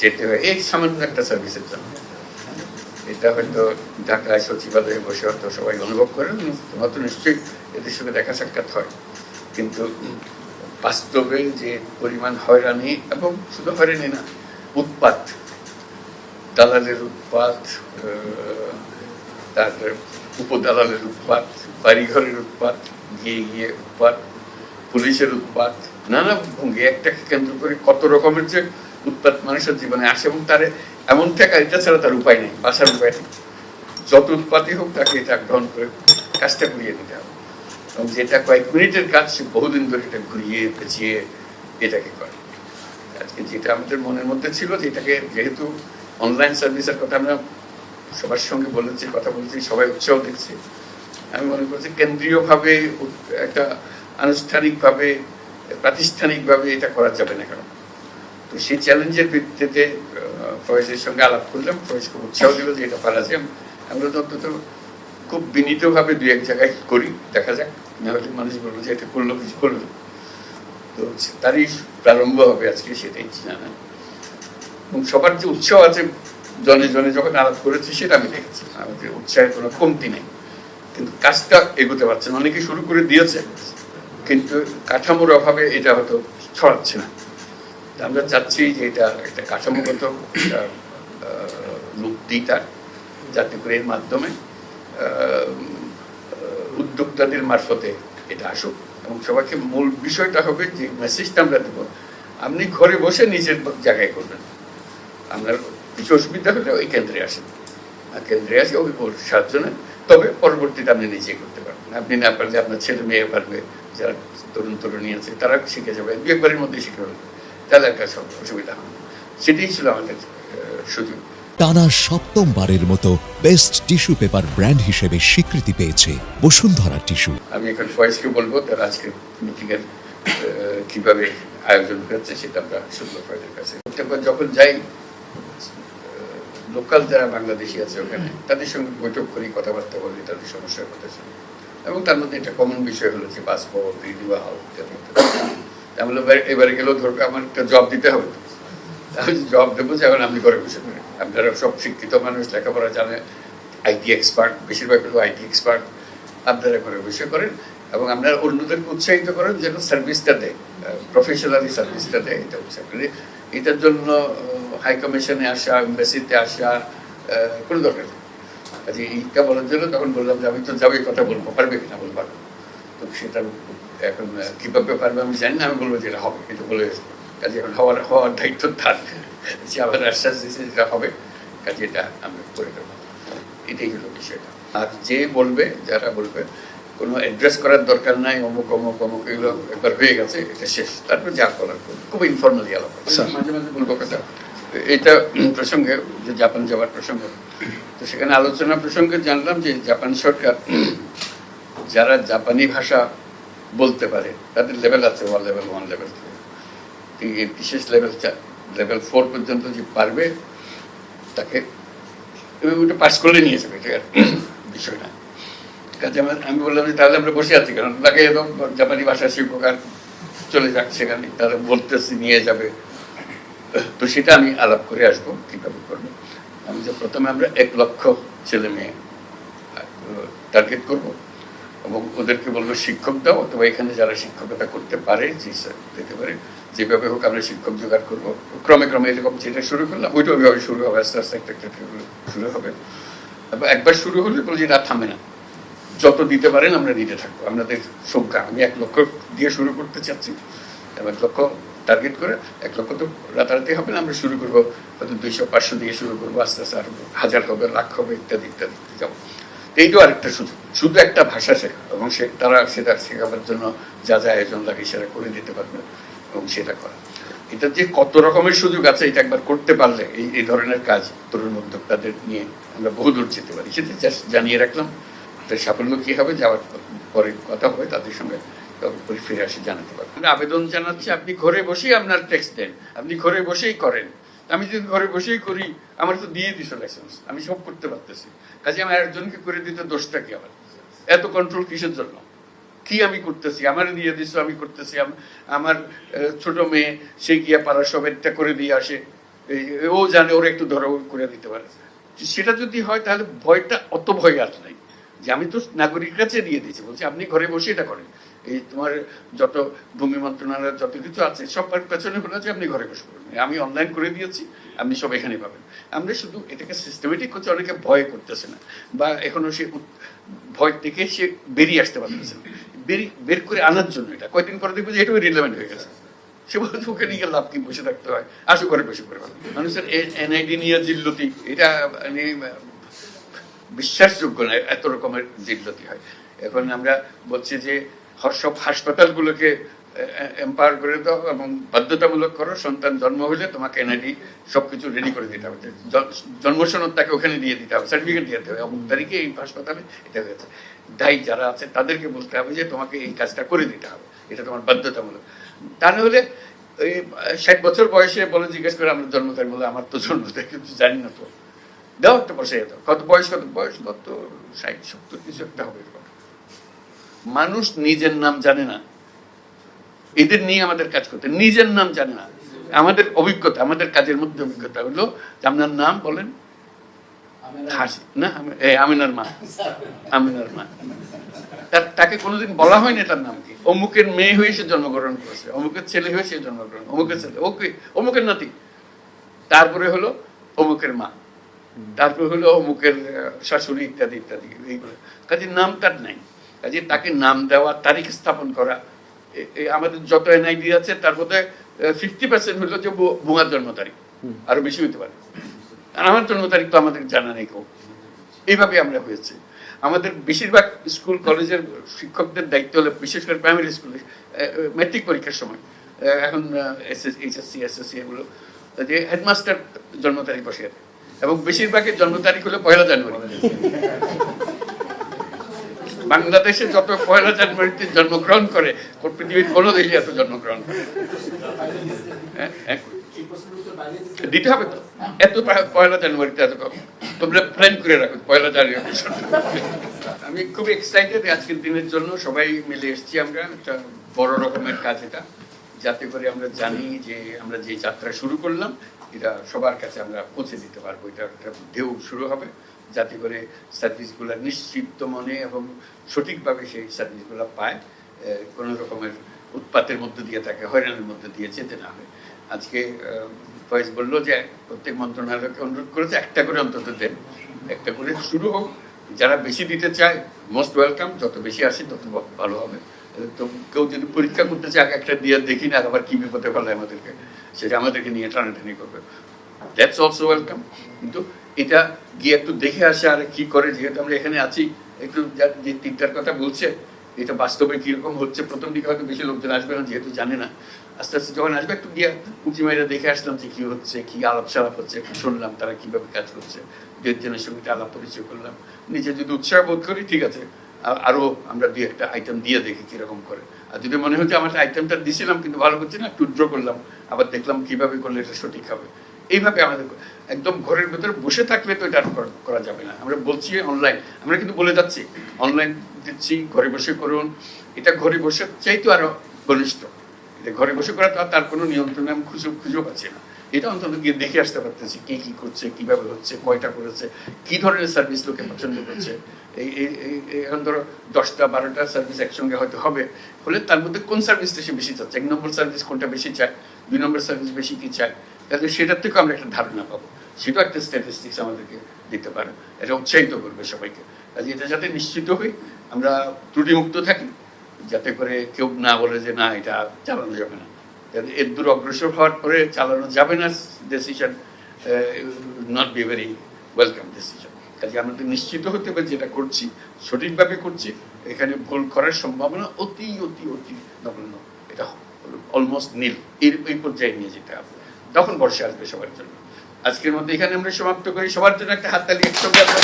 যেতে হয়। এই সামান্য একটা সার্ভিসের জন্য। এটা হয়তো ঢাকায় সচিবালয়ে বসে হয়তো সবাই অনুভব করেন, তোমার তো নিশ্চয়ই এদের সঙ্গে দেখা সাক্ষাৎ হয়। কিন্তু বাস্তবে যে পরিমাণ হয়রানি এবং শুধু হয়রানি না, উৎপাত, দালালের উৎপাত তারপরে উপদালালের উৎপাত, বাড়িঘরের উৎপাত, গিয়ে গিয়ে উৎপাত, পুলিশের উৎপাত, নানা ভঙ্গি, একটাকে কেন্দ্র করে কত রকমের যে উৎপাত মানুষের জীবনে আসে এবং তার এমন টাকা এটা ছাড়া তার উপায় নেই বাসার উপায় নেই। যত উৎপাতই হোক তাকে এটা গ্রহণ করে কাজটা করিয়ে দিতে হবে। এবং যেটা কয়েক মিনিটের কাজ, সে বহুদিন ধরে এটা ঘুরিয়ে পেঁচিয়ে এটাকে করে। আজকে যেটা আমাদের মনের মধ্যে ছিল যে এটাকে যেহেতু অনলাইন সার্ভিসের কথা আমরা সবার সঙ্গে বলেছি, কথা বলছি, সবাই উৎসাহ দিচ্ছে আমি মনে করছি কেন্দ্রীয়ভাবে একটা আনুষ্ঠানিকভাবে, প্রাতিষ্ঠানিকভাবে এটা করা যাবে না কেন? সেই চ্যালেঞ্জের ভিত্তিতে ফয়েজের সঙ্গে আলাপ করলাম ফয়েজকে উৎসাহ দিল যে এটা পারা যায়। আমরা তো অন্তত খুব বিনীতভাবে দু এক জায়গায় করি, দেখা যাক। নাহলে মানুষ বলব যে এটা করল, কিছু করল তো তারই প্রারম্ভ হবে আজকে, সেটাই জানা এবং সবার যে উৎসাহ আছে, জনে জনে যখন আলাপ করেছি, সেটা আমি দেখেছি। আমাদের উৎসাহের কোনো কমতি নেই। কিন্তু কাজটা এগোতে পারছে না। অনেকে শুরু করে দিয়েছে, কিন্তু কাঠামোর অভাবে এটা হয়তো ছড়াচ্ছে না। আমরা চাচ্ছি যে এটা একটা কাঠামোগত রূপ দিই তার যাতে করে এর মাধ্যমে উদ্যোক্তাদের মারফতে এটা আসুক। এবং সবাইকে মূল বিষয়টা হবে যে মেসেজটা আমরা দেবো। আপনি ঘরে বসে নিজের জায়গায় করবেন। আপনার কিছু অসুবিধা হলে ওই কেন্দ্রে আসেন। কেন্দ্রে আসে ওই সাহায্য তবে পরবর্তীতে আপনি নিজেই করতে পারবেন। আপনি না পারলে আপনার ছেলে মেয়ে পারবে যারা তরুণ তরুণী আছে তারা শিখে যাবে। দু একবারের মধ্যে শিখে যাবে। একটা সব অসুবিধা হবে। সেটাই ছিল আমাদের সুযোগ টানা সপ্তমবারের মতো বেস্ট টিস্যু পেপার ব্র্যান্ড হিসেবে স্বীকৃতি পেয়েছে বসুন্ধরা টিস্যু আমি এখন ফয়েজকে বলব তার আজকে মিটিংয়ের কীভাবে আয়োজন করছে সেটা আমরা শুনব ফয়েজের কাছে যখন যাই লোকাল যারা বাংলাদেশি আছে ওখানে তাদের সঙ্গে বৈঠক করি কথাবার্তা বলি তাদের সমস্যার কথা শুনি এবং তার মধ্যে একটা কমন বিষয় হলো যে পাসপোর্ট ইত্যাদি ইত্যাদি। আমি এবারে গেলেও ধরবে আমার একটা জব দিতে হবে। আমি জব দেবো যে এখন আপনি করে বসে করেন আপনারা সব শিক্ষিত মানুষ, লেখাপড়া জানে আইটি এক্সপার্ট বেশিরভাগ হলো আইটি এক্সপার্ট আপনারা করে বসে করেন এবং আপনারা অন্যদেরকে উৎসাহিত করেন যেন সার্ভিসটা দেয়। প্রফেশনালি সার্ভিসটা দেয়, এটা উৎসাহ করে এটার জন্য হাই কমিশনে আসা এম্বাসিতে আসা কোনো দরকার নেই। কাজে এইটা বলার জন্য তখন বললাম যে, আমি তো যাব কথা বলব, পারবে কিনা বলব পারব। তো সেটা এখন কীভাবে পারবে আমি জানি না আমি বলব যে এটা হবে কিন্তু বলে কাজে এখন হওয়ার হওয়ার দায়িত্ব তার। যে আবার আশ্বাস দিয়েছে যেটা হবে কাজে এটা আমি করে দেবো। এটাই হলো বিষয়টা। আর যে বলবে যারা বলবে কোনো অ্যাড্রেস করার দরকার নাই অমুক অমুক অমুক এগুলো একবার হয়ে গেছে এটা শেষ। তারপর যা করার খুব ইনফর্মালি আলাপ মাঝে মাঝে বলব কথা। এটা প্রসঙ্গে যে জাপান যাওয়ার প্রসঙ্গ তো সেখানে আলোচনা প্রসঙ্গে জানলাম যে জাপান সরকার যারা জাপানি ভাষা বলতে পারে। তাদের লেভেল আছে ওয়ান লেভেল ওয়ান লেভেল বিশেষ লেভেল লেভেল ফোর পর্যন্ত যে পারবে, তাকে ওটা পাস করলে নিয়ে যাবে এটা আর বিষয় না কাজে আমার, আমি বললাম যে তাহলে আমরা বসে আছি, কারণ তাকে একদম জাপানি ভাষা শিল্পকার চলে যাক সেখানে তারা বলতেছি নিয়ে যাবে। তো সেটা আমি আলাপ করে আসব, কীভাবে করব। আমি যে প্রথমে আমরা এক লক্ষ ছেলে মেয়ে টার্গেট করব। এবং ওদেরকে বলব, শিক্ষক দাও, অথবা এখানে যারা শিক্ষকতা করতে পারে যে দিতে পারে। যেভাবে হোক আমরা শিক্ষক জোগাড় করব। ক্রমে ক্রমে এরকম যেটা শুরু করলাম, ওইটা ওইভাবে শুরু হবে, আস্তে আস্তে একটা শুরু হবে। এবং একবার শুরু হলে বলি যে থামে না। যত দিতে পারেন, আমরা দিতে থাকব। আপনাদের সংখ্যা, আমি এক লক্ষ দিয়ে শুরু করতে চাচ্ছি। এক লক্ষ টার্গেট করে, এক লক্ষ তো রাতারাতি হবে না, আমরা শুরু করব। হয়তো দুইশো, পাঁচশো দিয়ে শুরু করব, আস্তে আস্তে আরও হাজার হবে, লাখ হবে, ইত্যাদি ইত্যাদি, যাব। এইটাও আরেকটা সুযোগ। শুধু একটা ভাষা শেখা এবং সে তারা সেটা শেখাবার জন্য যা যা আয়োজন লাগে সেটা করে দিতে পারবে এবং সেটা করা। এটা যে কত রকমের সুযোগ আছে, এটা একবার করতে পারলে এই এই ধরনের কাজ তরুণ উদ্যোক্তাদের নিয়ে আমরা বহুদূর যেতে পারি। সেটা just জানিয়ে রাখলাম। তার সাফল্য কী হবে, যাওয়ার পরে কথা হবে, তাদের সঙ্গে ফিরে আসে জানাতে পারব। আমরা আবেদন জানাচ্ছি, আপনি ঘরে বসেই আপনার ট্যাক্স দেন, আপনি ঘরে বসেই করেন। আমি যদি ঘরে বসেই করি, আমার তো দিয়ে দিছো লাইসেন্স আমি সব করতে পারতেছি। কাজে আমার একজনকে করে দিতে দোষটা কি আমার? এত কন্ট্রোল কিসের জন্য? কি আমি করতেছি? আমার দিয়ে দিছো, আমি করতেছি। আমার ছোট মেয়ে, সে গিয়া পাড়ার সব একটা করে দিয়ে আসে। ও জানে, ওরা একটু ধরো করে দিতে পারে। সেটা যদি হয়, তাহলে ভয়টা অত ভয় আর নাই। যে আমি তো নাগরিকের কাছে দিয়ে দিয়েছি। বলছি, আপনি ঘরে বসে এটা করেন। এই তোমার যত ভূমি মন্ত্রণালয়ের যত কিছু আছে সব পেছনে হলো যে আপনি ঘরে বসে করবেন আমি অনলাইন করে দিয়েছি, আপনি সব এখানে পাবেন। আমরা শুধু এটাকে সিস্টেমেটিক করছি অনেকে ভয় করতেছে না। বা এখনও সে ভয় থেকে সে বেরিয়ে আসতে পারতেছে না। বের করে আনার জন্য এটা। কয়েকদিন পরে দেখব যে এটাও রিলেভেন্ট হয়ে গেছে। সে বলছে ওকে নিয়ে লাভ কি? বসে থাকতে হয়। আসো করে বসে করে মানুষের এনআইডি নিয়ে জিল্লতি। এটা মানে বিশ্বাসযোগ্য না, এত রকমের জিল্লতি হয়। এখন আমরা বলছি যে সব হাসপাতালগুলোকে এম্পাওয়ার করে দাও এবং বাধ্যতামূলক করো, সন্তান জন্ম হলে তোমাকে এনআইডি সবকিছু রেডি করে দিতে হবে। জ- জন্ম সনদ তাকে ওখানে দিয়ে দিতে হবে সার্টিফিকেট দিয়ে দিতে হবে। অমুক তারিখে এই হাসপাতালে এটা হয়েছে। দায়ী যারা আছে তাদেরকে বলতে হবে যে তোমাকে এই কাজটা করে দিতে হবে। এটা তোমার বাধ্যতামূলক। তা না হলে ওই ষাট বছর বয়সে বলে, জিজ্ঞেস করে আমার জন্ম তারিখ বলে, আমার তো জন্ম তারিখ কিন্তু জানি না তো। দাও একটা বসে দাও। কত বয়স কত বয়স? কত ষাট, সত্তর, কিছু একটা হবে এরকম। মানুষ নিজের নাম জানে না। এদের নিয়ে আমাদের কাজ করতে নিজের নাম জানে না। আমাদের অভিজ্ঞতা, আমাদের কাজের মধ্যে অভিজ্ঞতা হলো যে আপনার নাম বলেন। আমিনার মা। আমিনার মা। তার তাকে কোনোদিন বলা হয়নি তার নাম কি? অমুকের মেয়ে হয়ে সে জন্মগ্রহণ করেছে, অমুকের ছেলে হয়ে সে জন্মগ্রহণ অমুকের ছেলে ওকে অমুকের নাতি। তারপরে হলো অমুকের মা। তারপরে হলো অমুকের শাশুড়ি ইত্যাদি ইত্যাদি। এইগুলো। কাজে নাম তার নাই। কাজে তাকে নাম দেওয়া তারিখ স্থাপন করা আমাদের যত এনআইডি আছে তার মধ্যে ফিফটি পার্সেন্ট হলো যে বুয়ার জন্ম তারিখ আরও বেশি হতে পারে। আর আমার জন্ম তারিখ তো আমাদের জানা নেই কেউ। এইভাবে আমরা হয়েছে। আমাদের বেশিরভাগ স্কুল কলেজের শিক্ষকদের দায়িত্ব হলো বিশেষ করে প্রাইমারি স্কুলে ম্যাট্রিক পরীক্ষার সময়। এখন এইচএসসি এসএসসি এগুলো যে হেডমাস্টার জন্ম তারিখ বসে এবং বেশিরভাগের জন্ম তারিখ হলো পয়লা জানুয়ারি। বাংলাদেশে যত পয়লা জানুয়ারিতে জন্মগ্রহণ করে পৃথিবীর কোনো দেশে এত জন্মগ্রহণ করে? হ্যাঁ, হ্যাঁ। দিতে হবে তো। এত পয়লা জানুয়ারিতে এত। তোমরা প্ল্যান করে রাখো পয়লা জানুয়ারি আমি খুব এক্সাইটেড আজকের দিনের জন্য। সবাই মিলে এসেছি আমরা। একটা বড় রকমের কাজ এটা। যাতে করে আমরা জানি যে আমরা যে যাত্রা শুরু করলাম এটা সবার কাছে আমরা পৌঁছে দিতে পারব। এটা একটা ঢেউ শুরু হবে, যাতে করে সার্ভিসগুলো নিশ্চিত মনে এবং সঠিকভাবে সেই সার্ভিসগুলো পায়। কোনো রকমের উৎপাতের মধ্যে দিয়ে তাকে হয়রানির মধ্যে দিয়ে যেতে না হয়। আজকে ফয়েজ বলল যে প্রত্যেক মন্ত্রণালয়কে অনুরোধ করেছে একটা করে অন্তত দেন। একটা করে শুরু হোক। যারা বেশি দিতে চায়, মোস্ট ওয়েলকাম। যত বেশি আসে, তত ভালো হবে। তো কেউ যদি পরীক্ষা করতে চায় একটা দিয়ে দেখি না, আবার কি বিপদে ফেলে আমাদেরকে। সেটা আমাদেরকে নিয়ে টানাটানি করবে। দ্যাটস অলসো ওয়েলকাম কিন্তু এটা গিয়ে একটু দেখে আসে আর কি করে, যেহেতু আমরা এখানে আছি, একটু যা- তিনটার কথা বলছে, এটা বাস্তবে কীরকম হচ্ছে, প্রথম দিকে হয়তো বেশি লোকজন আসবে না, যেহেতু জানে না। আস্তে আস্তে যখন আসবে, একটু গিয়ে উঁচি মাইরা দেখে আসলাম যে কি হচ্ছে, কি আলাপ সালাপ হচ্ছে, একটু শুনলাম তারা কীভাবে কাজ করছে দু একজনের সঙ্গে আলাপ পরিচয় করলাম। নিজে যদি উৎসাহ বোধ করি, ঠিক আছে। আ- আরও আমরা দুই একটা আইটেম দিয়ে দেখি কীরকম করে। আর যদি মনে হচ্ছে আমার আইটেমটা দিছিলাম কিন্তু ভালো করছি না একটু ড্র করলাম, আবার দেখলাম কীভাবে করলে এটা সঠিক হবে। এইভাবে আমাদের একদম ঘরের ভেতরে বসে থাকলে তো এটা করা- যাবে না। আমরা বলছি অনলাইন আমরা কিন্তু বলে যাচ্ছি অনলাইন দিচ্ছি, ঘরে বসে করুন, এটা ঘরে বসে চাইতো আরও ঘনিষ্ঠ। এটা ঘরে বসে করা তো তার কোনো নিয়ন্ত্রণে আমি খুঁজে খুঁজেও পাচ্ছি না। এটা অন্তত গিয়ে দেখে আসতে পারতেছি কে কি করছে, কীভাবে হচ্ছে, কয়টা করেছে, কি ধরনের সার্ভিস লোকে পছন্দ করছে। এই এখন ধরো দশটা, বারোটা সার্ভিস একসঙ্গে হয়তো হবে, হলে তার মধ্যে কোন সার্ভিসটা সে বেশি চাচ্ছে? এক নম্বর সার্ভিস কোনটা বেশি চায়? দুই নম্বর সার্ভিস বেশি কি চায়? তাহলে সেটার থেকেও আমরা একটা ধারণা পাবো। সেটাও একটা স্ট্যাটিস্টিক্স আমাদেরকে দিতে পারে। এটা উৎসাহিত করবে সবাইকে। কাজে এটা যাতে নিশ্চিত হই, আমরা ত্রুটিমুক্ত থাকি। যাতে করে কেউ না বলে যে, না, এটা চালানো যাবে না। এর দূর অগ্রসর হওয়ার পরে চালানো যাবে না decision not be very welcome decision কাজে আমাদের নিশ্চিত হতে হবে যেটা করছি, সঠিকভাবে করছি। এখানে ভুল করার সম্ভাবনা অতি অতি অতি নগণ্য। এটা অলমোস্ট নীল এর, এই পর্যায়ে নিয়ে যেতে হবে। তখন বর্ষা আসবে সবার জন্য। আজকের মধ্যে এখানে আমরা সমাপ্ত করি। সবার জন্য একটা হাততালি, একসঙ্গে আমরা